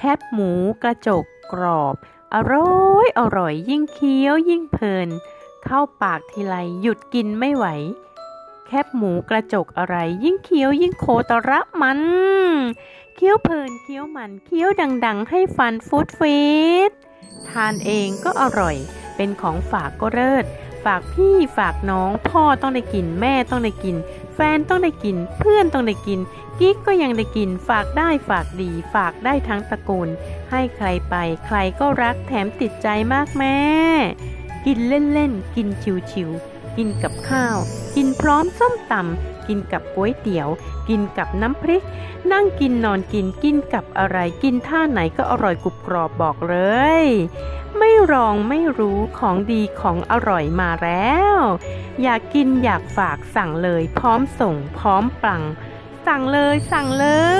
คบหมูกระจกกรอบ อร่อยอร่อยยิ่งเคี้ยวยิ่งเพลิน เข้าปากทีไรหยุดกินไม่ไหว แคบหมูกระจกอะไร ยิ่งเคี้ยวยิ่งโคตรมันเคี้ยวเพลินเคี้ยวมันเคี้ยวดัง ๆ ให้ฟันฟูดฟีดทานเองก็อร่อย เป็นของฝากก็เลิศ ฝากพี่ฝากน้อง พ่อต้องได้กิน แม่ต้องได้กิน แฟนต้องได้กิน เพื่อนต้องได้กิน กิ๊กก็ยังได้กิน ฝากได้ฝากดี ฝากได้ทั้งตระกูล ให้ใครไป ใครก็รักแถมติดใจมากแม่ กินเล่นๆ กินชิวๆ กินกับข้าว กินพร้อมส้มตำกินกับก๋วยเตี๋ยว กินกับน้ำพริก นั่งกินนอนกิน กินกับอะไร กินท่าไหนก็อร่อยกรุบกรอบบอกเลย รองไม่รู้ของดีของอร่อยมาแล้ว อยากกินอยากฝากสั่งเลยพร้อมส่งพร้อมปัง สั่งเลยสั่งเลย